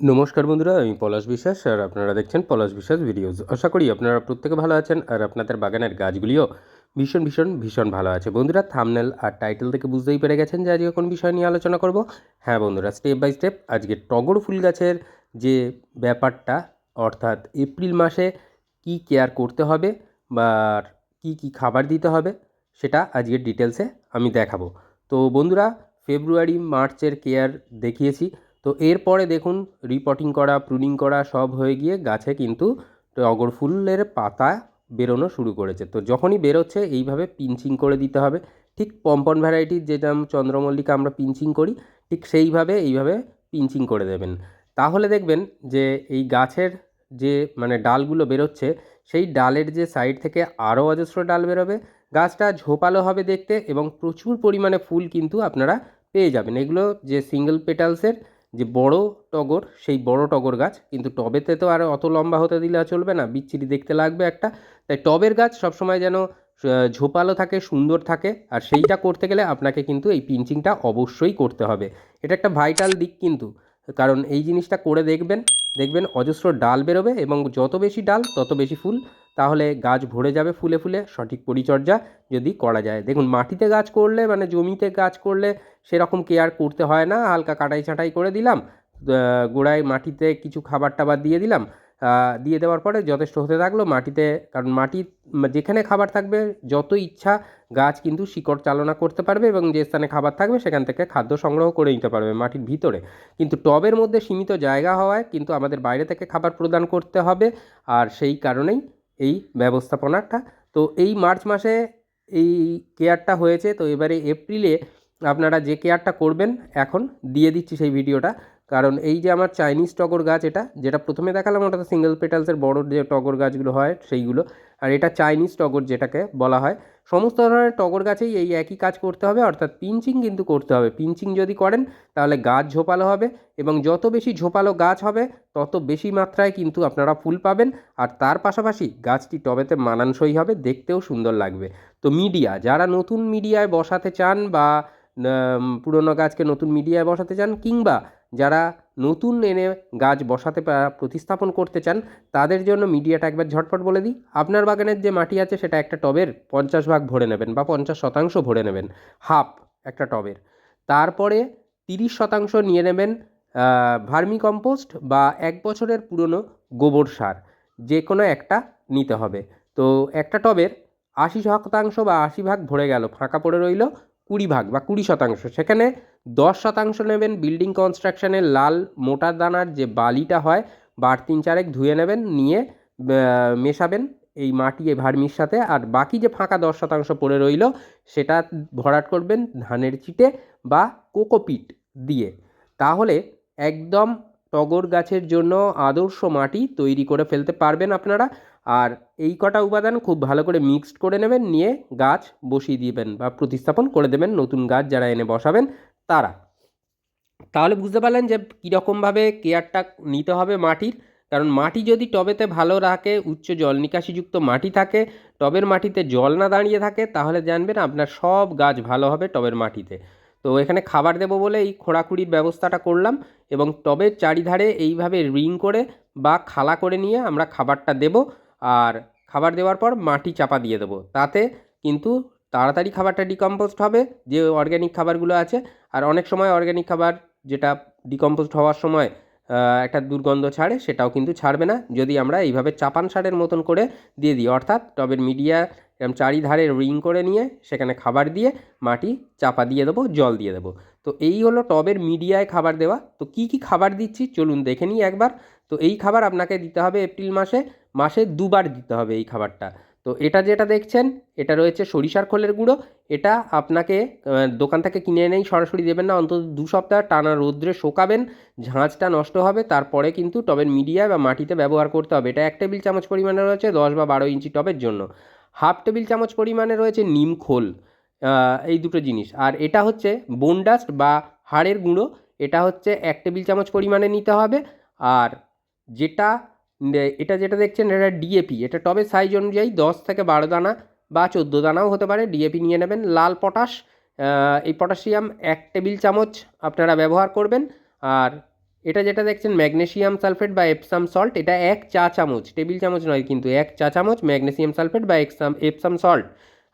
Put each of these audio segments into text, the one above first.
নমস্কার বন্ধুরা, আমি পলাশ বিশ্বাস আর আপনারা দেখছেন পলাশ বিশ্বাস ভিডিওস। আশা করি আপনারা প্রত্যেকে ভালো আছেন আর আপনাদের বাগানের গাছগুলিও ভীষণ ভীষণ ভীষণ ভালো আছে। বন্ধুরা থামনেল আর টাইটেল থেকে বুঝতেই পেরে গেছেন যে আজকে কোন বিষয় নিয়ে আলোচনা করব। হ্যাঁ বন্ধুরা স্টেপ বাই স্টেপ আজকে টগর ফুল গাছের যে ব্যাপারটা, অর্থাৎ এপ্রিল মাসে কি কেয়ার করতে হবে বা কি কি খাবার দিতে হবে, সেটা আজকের ডিটেলসে আমি দেখাবো। তো বন্ধুরা ফেব্রুয়ারি মার্চের কেয়ার দেখিয়েছি। তো এরপরে দেখুন রিপোর্টিং করা প্রুনিং করা সব হয়ে গিয়ে গাছে কিন্তু টগর ফুলের পাতা বেরোনো শুরু করেছে। তো যখনই বেরোচ্ছে, এইভাবে পিঞ্চিং করে দিতে হবে। ঠিক পম্পন ভ্যারাইটির যেটা চন্দ্রমল্লিকা আমরা পিঞ্চিং করি, ঠিক সেইভাবে, এইভাবে পিঞ্চিং করে দেবেন। তাহলে দেখবেন যে এই গাছের যে মানে ডালগুলো বেরোচ্ছে, সেই ডালের যে সাইড থেকে আরও অজস্র ডাল বেরোবে, গাছটা ঝোপালো হবে দেখতে এবং প্রচুর পরিমাণে ফুল কিন্তু আপনারা পেয়ে যাবেন। এগুলো যে সিঙ্গেল পেটালসের যে বড় টগর, সেই বড় টগর গাছ, কিন্তু টবেতে তো আর অত লম্বা হতে দিলে চলবে না, বিচ্ছিরি দেখতে লাগবে একটা। তাই টবের গাছ সবসময় যেন ঝোপালো থাকে, সুন্দর থাকে, আর সেইটা করতে গেলে আপনাকে কিন্তু এই পিঞ্চিংটা অবশ্যই করতে হবে। এটা একটা ভাইটাল দিক কিন্তু, কারণ এই জিনিসটা করে দেখবেন দেখবেন অজস্র ডাল বেরোবে এবং যত বেশি ডাল, তত বেশি ফুল, তাহলে গাছ ভরে যাবে ফুলে ফুলে। সঠিক পরিচর্যা যদি করা যায়। দেখুন, মাটিতে গাছ করলে মানে জমিতে গাছ করলে সেরকম কেয়ার করতে হয় না। হালকা কাটাই ছাঁটাই করে দিলাম গোড়ায় মাটিতে কিছু খাবার টাবার দিয়ে দিলাম। দিয়ে দেওয়ার পরে যথেষ্ট হতে থাকল মাটিতে, কারণ মাটি যেখানে খাবার থাকবে, যত ইচ্ছা গাছ কিন্তু শিকড় চালনা করতে পারবে এবং যে স্থানে খাবার থাকবে সেখান থেকে খাদ্য সংগ্রহ করে নিতে পারবে মাটির ভিতরে। কিন্তু টবের মধ্যে সীমিত জায়গা হওয়ায় কিন্তু আমাদের বাইরে থেকে খাবার প্রদান করতে হবে আর সেই কারণেই এই ব্যবস্থাপনাটা। তো এই মার্চ মাসে এই কেয়ারটা হয়েছে, তো এবারে এপ্রিলে আপনারা যে কেয়ারটা করবেন, এখন দিয়ে দিচ্ছি সেই ভিডিওটা। কারণ এই যে আমার চাইনিজ টগর গাছ এটা, যেটা প্রথমে দেখালাম ওটা তো সিঙ্গেল পেটালসের বড় যে টগর গাছগুলো হয় সেইগুলো। আর এটা চাইনিজ টগর যেটাকে বলা হয়। সমস্ত ধরনের টগর গাছেই এই একই কাজ করতে হবে, অর্থাৎ পিঞ্চিং কিন্তু করতে হবে। পিঞ্চিং যদি করেন, তাহলে গাছ ঝোপালো হবে এবং যত বেশি ঝোপালো গাছ হবে, তত বেশি মাত্রায় কিন্তু আপনারা ফুল পাবেন। আর তার পাশাপাশি গাছটি টবেতে মানানসই হবে, দেখতেও সুন্দর লাগবে। তো মিডিয়া যারা নতুন মিডিয়ায় বসাতে চান বা পুরনো গাছকে নতুন মিডিয়ায় বসাতে চান কিংবা যারা নতুন এনে গাছ বসাতে প্রতিস্থাপন করতে চান, তাদের জন্য মিডিয়াটা একবার ঝটপট বলে দিই। আপনার বাগানের যে মাটি আছে, সেটা একটা টবের পঞ্চাশ ভাগ ভরে নেবেন বা পঞ্চাশ শতাংশ ভরে নেবেন, হাফ একটা টবের। তারপরে তিরিশ শতাংশ নিয়ে নেবেন ভার্মি কম্পোস্ট বা এক বছরের পুরনো গোবর সার, যে কোনো একটা নিতে হবে। তো একটা টবের আশি শতাংশ বা আশি ভাগ ভরে গেল, ফাঁকা পড়ে রইল, কুড়ি ভাগ বা কুড়ি শতাংশ। সেখানে দশ শতাংশ নেবেন বিল্ডিং কনস্ট্রাকশনের লাল মোটা দানার যে বালিটা হয়, বার তিন চারেক ধুয়ে নেবেন, নিয়ে মেশাবেন এই মাটি ভার্মির সাথে। আর বাকি যে ফাঁকা দশ শতাংশ পড়ে রইল, সেটা ভরাট করবেন ধানের চিটে বা কোকোপিট দিয়ে। তাহলে একদম টগর গাছের জন্য আদর্শ মাটি তৈরি করে ফেলতে পারবেন আপনারা। আর এই কটা উপাদান খুব ভালো করে মিক্সড করে নেবেন, নিয়ে গাছ বসিয়ে দিবেন বা প্রতিস্থাপন করে দেবেন। নতুন গাছ যারা এনে বসাবেন তারা। তাহলে বুঝতে পারলেন যে কীরকমভাবে কেয়ারটা নিতে হবে মাটির। কারণ মাটি যদি টবেতে ভালো রাখে, উচ্চ জল নিকাশিযুক্ত মাটি থাকে, টবের মাটিতে জল না দাঁড়িয়ে থাকে, তাহলে জানবেন আপনার সব গাছ ভালো হবে টবের মাটিতে। তো এখানে খাবার দেবো বলে এই খোঁড়াখুড়ির ব্যবস্থাটা করলাম এবং টবের চারিধারে এইভাবে রিং করে বা খালা করে নিয়ে আমরা খাবারটা দেব আর খাবার দেওয়ার পর মাটি চাপা দিয়ে দেবো। তাতে কিন্তু তাড়াতাড়ি খাবারটা ডিকম্পোস্ট হবে, যে অর্গ্যানিক খাবারগুলো আছে আর অনেক সময় অর্গ্যানিক খাবার যেটা ডিকম্পোস্ট হওয়ার সময় একটা দুর্গন্ধ ছাড়ে, সেটাও কিন্তু ছাড়বে না। যদি আমরা এইভাবে চাপান সারের মতন করে দিয়ে দিই, অর্থাৎ টবের মিডিয়া এরকম চারিধারে রিং করে নিয়ে সেখানে খাবার দিয়ে মাটি চাপা দিয়ে দেবো, জল দিয়ে দেবো। তো এই হলো টবের মিডিয়ায় খাবার দেওয়া। তো কি কি খাবার দিচ্ছি চলুন দেখে নিই একবার। তো এই খাবার আপনাকে দিতে হবে এপ্রিল মাসে মাসে দুবার দিতে হবে এই খাবারটা। তো এটা যেটা দেখছেন, এটা রয়েছে সরিষার খোলের গুঁড়ো। এটা আপনাকে দোকান থেকে কিনে এনেই সরাসরি দেবেন না, অন্তত দু সপ্তাহ টানা রৌদ্রে শোকাবেন ঝাঁঝটা নষ্ট হবে, তারপরে কিন্তু টবের মিডিয়ায় বা মাটিতে ব্যবহার করতে হবে। এটা এক টেবিল চামচ পরিমাণে রয়েছে, দশ বা বারো ইঞ্চি টবের জন্য। হাফ টেবিল চামচ পরিমাণে রয়েছে নিম খোল এই দুটো জিনিস। আর এটা হচ্ছে বোন ডাস্ট বা হাড়ের গুঁড়ো। এটা হচ্ছে এক টেবিল চামচ পরিমাণে নিতে হবে। আর যেটা এটা যেটা দেখছেন, এটা ডিএপি এটা টবের সাইজ অনুযায়ী দশ থেকে বারো দানা বা চোদ্দ দানাও হতে পারে। ডিএপি নিয়ে নেবেন। লাল পটাশ এই পটাশিয়াম এক টেবিল চামচ আপনারা ব্যবহার করবেন। আর এটা যেটা দেখছেন ম্যাগনেশিয়াম সালফেট বা এপসাম সল্ট এটা এক চা চামচ। টেবিল চামচ নয় কিন্তু এক চা চামচ ম্যাগনেসিয়াম সালফেট বা এক্সাম এপসাম সল্ট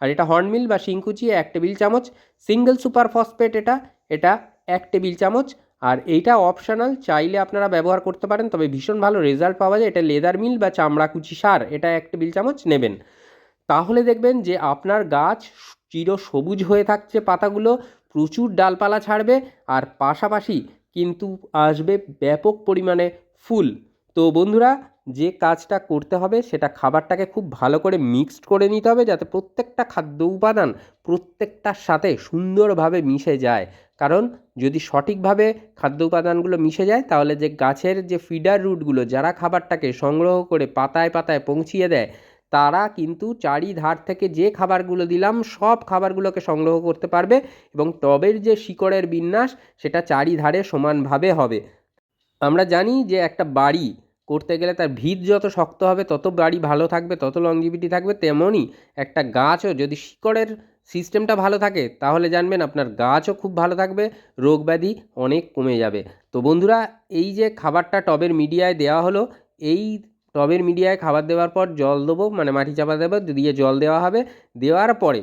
আর এটা হর্নমিল বা শিংকুচি এক টেবিল চামচ। সিঙ্গেল সুপার ফসফেট এটা এটা এক টেবিল চামচ। আর এইটা অপশনাল চাইলে আপনারা ব্যবহার করতে পারেন, তবে ভীষণ ভালো রেজাল্ট পাওয়া যায়। এটা লেদার মিল বা চামড়া কুচি সার, এটা এক টেবিল চামচ নেবেন। তাহলে দেখবেন যে আপনার গাছ চির সবুজ হয়ে থাকছে পাতাগুলো, প্রচুর ডালপালা ছাড়বে, আর পাশাপাশি কিন্তু আসবে ব্যাপক পরিমাণে ফুল। তো বন্ধুরা, যে কাজটা করতে হবে, সেটা খাবারটাকে খুব ভালো করে মিক্সড করে নিতে হবে, যাতে প্রত্যেকটা খাদ্য উপাদান প্রত্যেকটার সাথে সুন্দরভাবে মিশে যায়। কারণ যদি সঠিকভাবে খাদ্য উপাদানগুলো মিশে যায়, তাহলে যে গাছের যে ফিডার রুটগুলো যারা খাবারটাকে সংগ্রহ করে পাতায় পাতায় পৌঁছিয়ে দেয়, তারা কিন্তু চারিধার থেকে যে খাবারগুলো দিলাম, সব খাবারগুলোকে সংগ্রহ করতে পারবে এবং টবের যে শিকড়ের বিন্যাস, সেটা চারিধারে সমানভাবে হবে। আমরা জানি যে একটা বাড়ি করতে গেলে তার ভিত যত শক্ত হবে, তত বাড়ি ভালো থাকবে, তত লংজিভিটি থাকবে তেমনই একটা গাছও যদি শিকড়ের সিস্টেমটা ভালো থাকে, তাহলে জানবেন আপনার গাছও খুব ভালো থাকবে, রোগ ব্যাধি অনেক কমে যাবে। তো বন্ধুরা, এই যে খাবারটা টবের মিডিয়ায় দেওয়া হলো, এই টবের মিডিয়ায় খাবার দেওয়ার পর জল দেবো মানে মাটি চাপা দেবো, দিয়ে জল দেওয়া হবে। দেওয়ার পরে,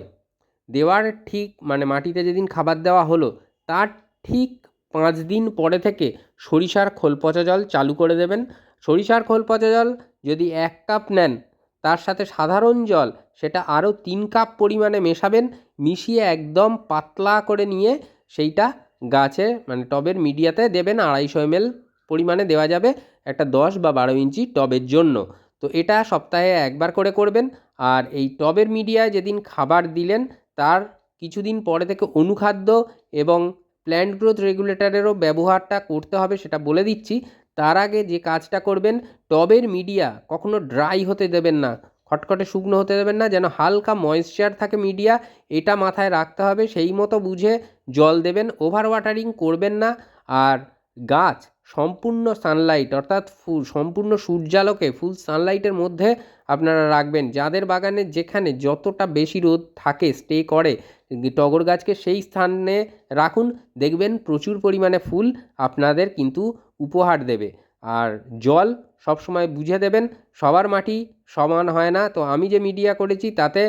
দেওয়ার ঠিক মানে মাটিতে যেদিন খাবার দেওয়া হলো, তার ঠিক পাঁচ দিন পরে থেকে সরিষার খোল পচা জল চালু করে দেবেন। সরিষার খোল পচা জল যদি এক কাপ নেন তার সাথে সাধারণ জল, সেটা আরও তিন কাপ পরিমাণে মেশাবেন, মিশিয়ে একদম পাতলা করে নিয়ে সেইটা গাছে মানে টবের মিডিয়াতে দেবেন, আড়াইশো এমএল পরিমাণে দেওয়া যাবে একটা দশ বা বারো ইঞ্চি টবের জন্য। তো এটা সপ্তাহে একবার করে করবেন। আর এই টবের মিডিয়ায় যেদিন খাবার দিলেন, তার কিছুদিন পরে থেকে অনুখাদ্য এবং প্ল্যান্ট গ্রোথ রেগুলেটরেরও ব্যবহারটা করতে হবে, সেটা বলে দিচ্ছি। তার আগে যে কাজটা করবেন, টবের মিডিয়া কখনো ড্রাই হতে দেবেন না। খটখটে শুকনো হতে দেবেন না, যেন হালকা ময়েশ্চার থাকে মিডিয়া। এটা মাথায় রাখতে হবে, সেই মতো বুঝে জল দেবেন ওভার ওয়াটারিং করবেন না। আর গাছ সম্পূর্ণ সানলাইট, অর্থাৎ ফুল সম্পূর্ণ সূর্যালোকে ফুল সানলাইটের মধ্যে আপনারা রাখবেন। যাদের বাগানে যেখানে যতটা বেশি রোদ থাকে, স্টে করে, টগর গাছকে সেই স্থানে রাখুন। দেখবেন প্রচুর পরিমাণে ফুল আপনাদের কিন্তু উপহার দেবে। আর জল সবসময় বুঝে দেবেন, সবার মাটি সমান হয় না। তো আমি যে মিডিয়া করেছি, তাতে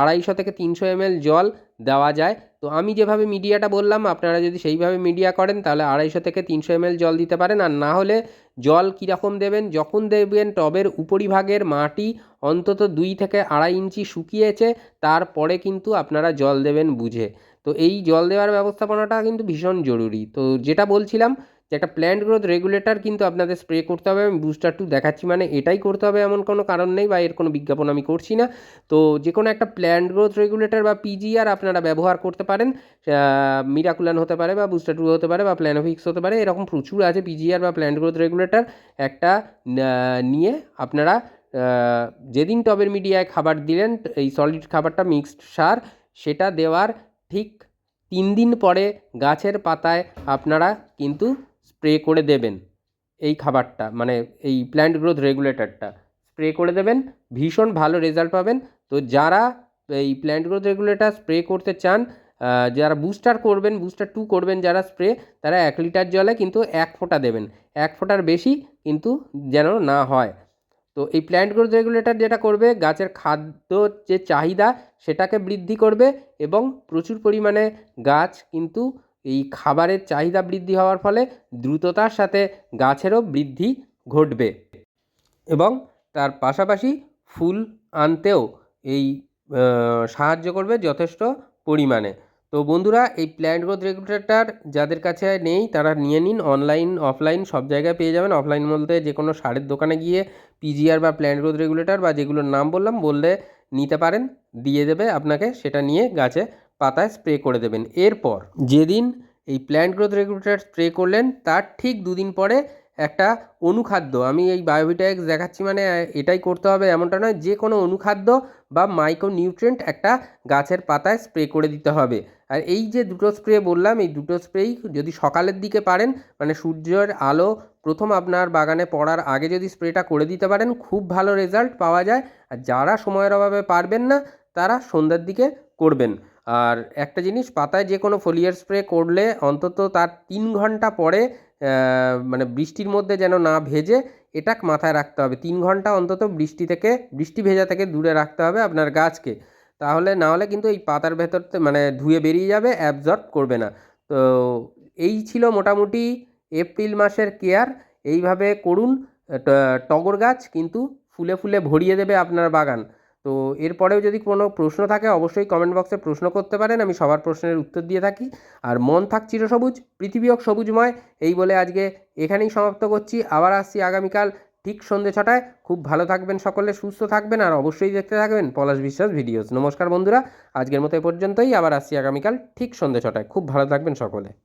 আড়াইশো থেকে তিনশো এমএল জল দেওয়া যায়। তো আমি যেভাবে মিডিয়াটা বললাম, আপনারা যদি সেইভাবে মিডিয়া করেন, তাহলে আড়াইশো থেকে তিনশো এমএল জল দিতে পারেন। আর না হলে জল কীরকম দেবেন? যখন দেখবেন টবের উপরিভাগের মাটি অন্তত দুই থেকে আড়াই ইঞ্চি শুকিয়েছে, তারপরে কিন্তু আপনারা জল দেবেন বুঝে। তো এই জল দেওয়ার ব্যবস্থাপনাটা কিন্তু ভীষণ জরুরি। তো যেটা বলছিলাম যে একটা প্ল্যান্ট গ্রোথ রেগুলেটর কিন্তু আপনাদের স্প্রে করতে হবে, আমি বুস্টার টু দেখাচ্ছি মানে এটাই করতে হবে এমন কোনো কারণ নেই বা এর কোনো বিজ্ঞাপন আমি করছি না। তো যে কোনো একটা প্ল্যান্ট গ্রোথ রেগুলেটর বা পিজিআর আপনারা ব্যবহার করতে পারেন মিরাকুলান হতে পারে বা বুস্টার টু হতে পারে বা প্ল্যানোফিক্স হতে পারে, এরকম প্রচুর আছে পিজিআর বা প্ল্যান্ট গ্রোথ রেগুলেটর একটা নিয়ে আপনারা যেদিন টবের মিডিয়ায় খাবার দিলেন, এই সলিড খাবারটা মিক্সড সার, সেটা দেওয়ার ঠিক তিন দিন পরে গাছের পাতায় আপনারা কিন্তু স্প্রে করে দেবেন এই খাবারটা মানে এই প্ল্যান্ট গ্রোথ রেগুলেটরটা স্প্রে করে দেবেন, ভীষণ ভালো রেজাল্ট পাবেন। তো যারা এই প্ল্যান্ট গ্রোথ রেগুলেটর স্প্রে করতে চান যারা বুস্টার করবেন বুস্টার টু করবেন যারা স্প্রে, তারা এক লিটার জলে কিন্তু এক ফোঁটা দেবেন। এক ফোঁটার বেশি কিন্তু যেন না হয়। তো এই প্ল্যান্ট গ্রোথ রেগুলেটর যেটা করবে, গাছের খাদ্য যে চাহিদা, সেটাকে বৃদ্ধি করবে এবং প্রচুর পরিমাণে গাছ কিন্তু এই খাবারের চাহিদা বৃদ্ধি হওয়ার ফলে দ্রুততার সাথে গাছেরও বৃদ্ধি ঘটবে এবং তার পাশাপাশি ফুল আনতেও এই সাহায্য করবে যথেষ্ট পরিমাণে। তো বন্ধুরা, এই প্ল্যান্ট গ্রোথ রেগুলেটর যাদের কাছে নেই, তারা নিয়ে নিন অনলাইন অফলাইন সব জায়গায় পেয়ে যাবেন। অফলাইন বলতে যে কোনো সারের দোকানে গিয়ে পিজিআর বা প্ল্যান্ট গ্রোথ রেগুলেটর বা যেগুলোর নাম বললাম, বললে নিতে পারেন, দিয়ে দেবে আপনাকে, সেটা নিয়ে গাছে পাতায় স্প্রে করে দেবেন। এরপর যেদিন এই প্ল্যান্ট গ্রোথ রেগুলেটর স্প্রে করলেন, তার ঠিক দুদিন পরে একটা অনুখাদ্য, আমি এই বায়োভিটাক্স দেখাচ্ছি মানে এটাই করতে হবে এমনটা নয়, যে কোনো অনুখাদ্য বা মাইক্রো নিউট্রেন্ট একটা গাছের পাতায় স্প্রে করে দিতে হবে। আর এই যে দুটো স্প্রে বললাম, এই দুটো স্প্রেই যদি সকালের দিকে পারেন মানে সূর্যের আলো প্রথম আপনার বাগানে পড়ার আগে যদি স্প্রেটা করে দিতে পারেন, খুব ভালো রেজাল্ট পাওয়া যায়। আর যারা সময়ের অভাবে পারবেন না, তারা সন্ধ্যার দিকে করবেন। আর একটা জিনিস, পাতায় যে কোনো ফোলিয়ার স্প্রে করলে অন্তত তার তিন ঘণ্টা পরে মানে বৃষ্টির মধ্যে যেন না ভেজে, এটা মাথায় রাখতে হবে। তিন ঘণ্টা অন্তত বৃষ্টি থেকে, বৃষ্টি ভেজা থেকে দূরে রাখতে হবে আপনার গাছকে। তাহলে না হলে কিন্তু এই পাতার ভেতর মানে ধুয়ে বেরিয়ে যাবে অ্যাবজর্ব করবে না। তো এই ছিল মোটামুটি এপ্রিল মাসের কেয়ার। এইভাবে করুন টগর গাছ কিন্তু ফুলে ফুলে ভরিয়ে দেবে আপনার বাগান। তো এরপরেও যদি কোনো প্রশ্ন থাকে, অবশ্যই কমেন্ট বক্সে প্রশ্ন করতে পারেন। আমি সবার প্রশ্নের উত্তর দিয়ে থাকি। আর মন থাক চিরসবুজ, পৃথিবী হোক সবুজময়। এই বলে আজকে এখানেই সমাপ্ত করছি। আবার আসছি আগামীকাল ঠিক সন্ধে ছটায়। খুব ভালো থাকবেন সকলে, সুস্থ থাকবেন। আর অবশ্যই দেখতে থাকবেন পলাশ বিশ্বাস ভিডিওস। নমস্কার বন্ধুরা, আজকের মতো এ পর্যন্তই। আবার আসছি আগামীকাল ঠিক সন্ধে ছটায়। খুব ভালো থাকবেন সকলে।